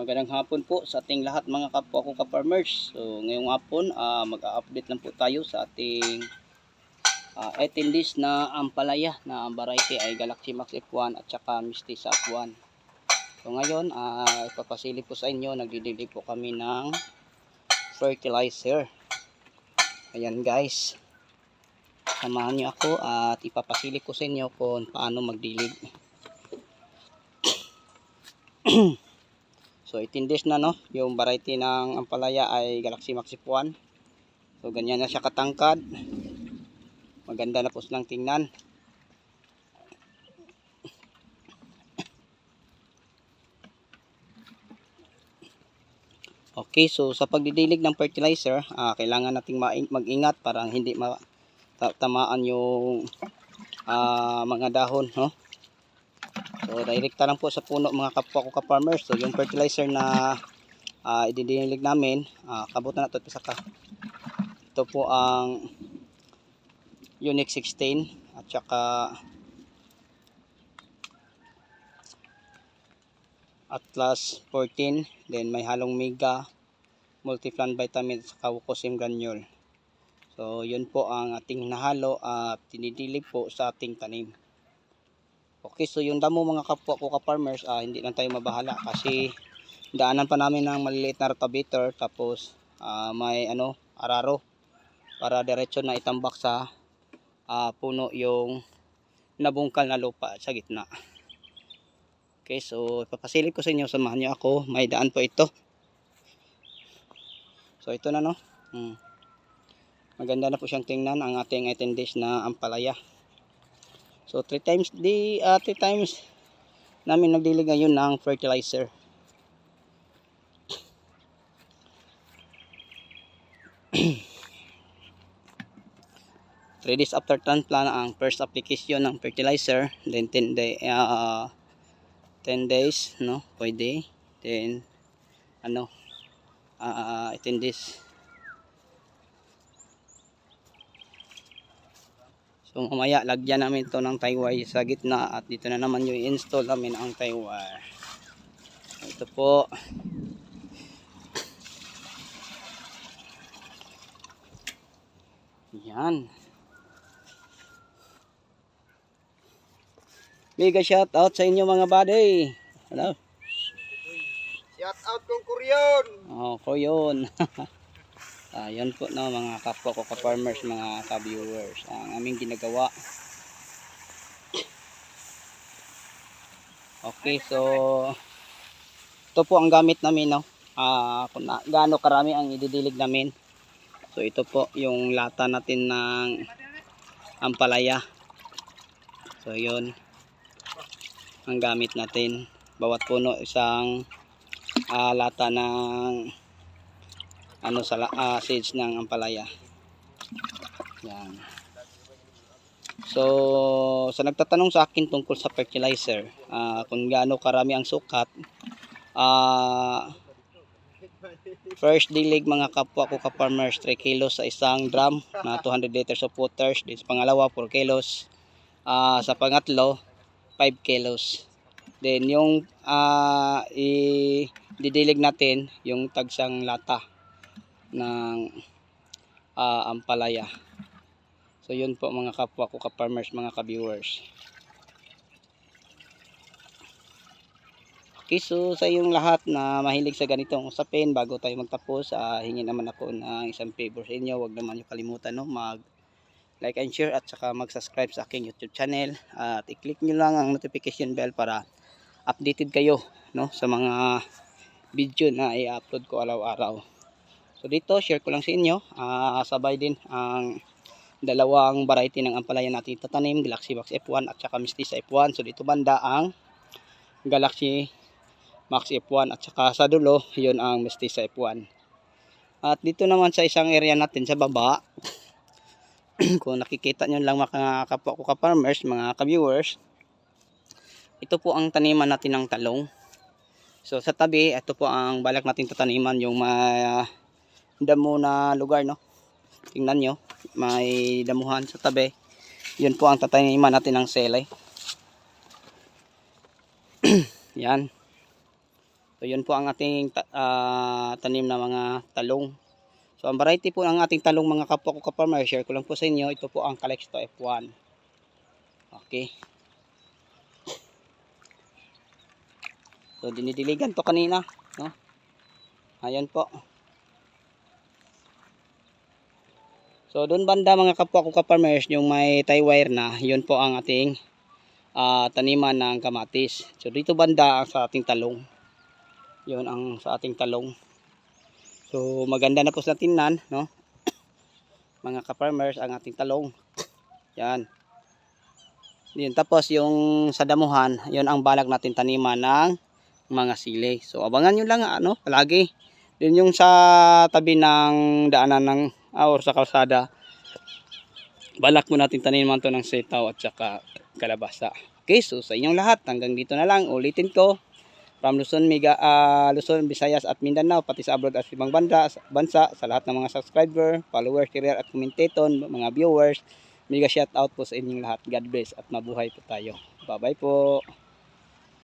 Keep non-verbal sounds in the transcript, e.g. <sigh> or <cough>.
Magandang hapon po sa ating lahat mga kapwa ko ka-farmers. So ngayong hapon ah, mag-update lang po tayo sa ating uh, 18 days na ampalaya na ang variety ay Galaxy Max F1 at saka Misty sa F1. So ngayon uh, ipapasili po sa inyo, nagdidili po kami ng fertilizer. Ayan guys. Samahan niyo ako at ipapasili ko sa inyo kung paano magdilig. <clears throat> So 18 days na no, yung variety ng ampalaya ay Galaxy Max F1. So ganyan na siya katangkad. Maganda na po silang tingnan. Okay, so sa pagdidilig ng fertilizer, ah, kailangan nating ma- mag-ingat para hindi ma ta- tamaan yung ah, mga dahon, no? So, direkta lang po sa puno mga kapwa ko ka-farmers. So, yung fertilizer na uh, idinilig namin, uh, kabutan na ito sa ka. Ito po ang Unique 16 at saka Atlas 14. Then, may halong Mega, Multiplan Vitamin at saka Wukosim Granule. So, yun po ang ating nahalo at tinidilig po sa ating tanim. Okay, so yung damo mga kapwa ko ka-farmers, ah, hindi lang tayo mabahala kasi daanan pa namin ng maliliit na rotavator tapos ah, may ano, araro para diretso na itambak sa ah, puno yung nabungkal na lupa sa gitna. Okay, so ipapasilip ko sa inyo, samahan niyo ako, may daan po ito. So ito na no. Hmm. Maganda na po siyang tingnan ang ating 18 days na ampalaya. So, 3 times di uh, 3 times namin nagdilig ngayon ng fertilizer. Three days after transplant ang first application ng fertilizer, then 10 day uh, 10 days, no, pwede. Then ano uh, 18 days. So mamaya lagyan namin to ng tie wire sa gitna at dito na naman yung install namin ang tie wire. Ito po. Yan. Mega shout out sa inyo mga buddy. Hello. Shout out kong Kuryon! Oh, <laughs> ko yun. Po no, mga kapwa ko ka-farmers, mga ka-viewers. Ang aming ginagawa. Okay, so ito po ang gamit namin no. Ah, kung gaano karami ang ididilig namin. So ito po yung lata natin ng ampalaya. So yun ang gamit natin. Bawat puno isang ah, lata ng ano sa uh, seeds ng ampalaya. Yan. So, sa nagtatanong sa akin tungkol sa fertilizer, ah, kung gaano karami ang sukat, ah, first dilig mga kapwa ko ka-farmers, 3 kilos sa isang drum na 200 liters of water. Then pangalawa, 4 kilos. Ah, sa pangatlo, 5 kilos. Then yung ah, i-didilig natin, yung tagsang lata ng ah, ampalaya. So yun po mga kapwa ko ka-farmers, mga ka-viewers. Okay, so sa yung lahat na mahilig sa ganitong usapin, bago tayo magtapos, ah, hingi naman ako ng isang favor sa inyo. Huwag naman nyo kalimutan no, mag like and share at saka mag-subscribe sa aking YouTube channel. At i-click nyo lang ang notification bell para updated kayo no, sa mga video na i-upload ko araw-araw. So dito, share ko lang sa inyo. ah, sabay din ang dalawang variety ng ampalaya natin tatanim. Galaxy Max F1 at saka Mistisa F1. So dito banda ang Galaxy Max F1 at saka sa dulo, yun ang Mistisa F1. At dito naman sa isang area natin sa baba, <clears throat> kung nakikita nyo lang mga kapwa ko ka-farmers, mga ka-viewers, ito po ang taniman natin ng talong. So sa tabi, ito po ang balak natin tataniman yung may damo na lugar no tingnan nyo may damuhan sa tabi yun po ang tataniman natin ng selay <clears throat> yan So yun po ang ating ah, tanim na mga talong. So ang variety po ng ating talong mga kapwa ko ka-farmer, share ko lang po sa inyo. Ito po ang Calixto F1. Okay. So dinidiligan to kanina, no? Ayan po. So doon banda mga kapwa ko ka-farmers, yung may tie wire na, yun po ang ating ah, taniman ng kamatis. So dito banda ang sa ating talong. Yun ang sa ating talong. So maganda na po sa tingnan, no? <coughs> mga ka-farmers ang ating talong. <coughs> Yan. Yun, tapos yung sa damuhan, yun ang balak natin taniman ng mga sili. So abangan nyo lang ano, palagi. Yun yung sa tabi ng daanan ng or sa kalsada. Balak mo natin taniman to ng sitaw at saka kalabasa. Okay, so sa inyong lahat, hanggang dito na lang. Ulitin ko, from Luzon, Miga, ah, Luzon, Visayas at Mindanao, pati sa abroad at ibang banda, bansa, sa lahat ng mga subscriber, followers, career at commentator, mga viewers, mega shout out po sa inyong lahat. God bless at mabuhay po tayo. Bye-bye po.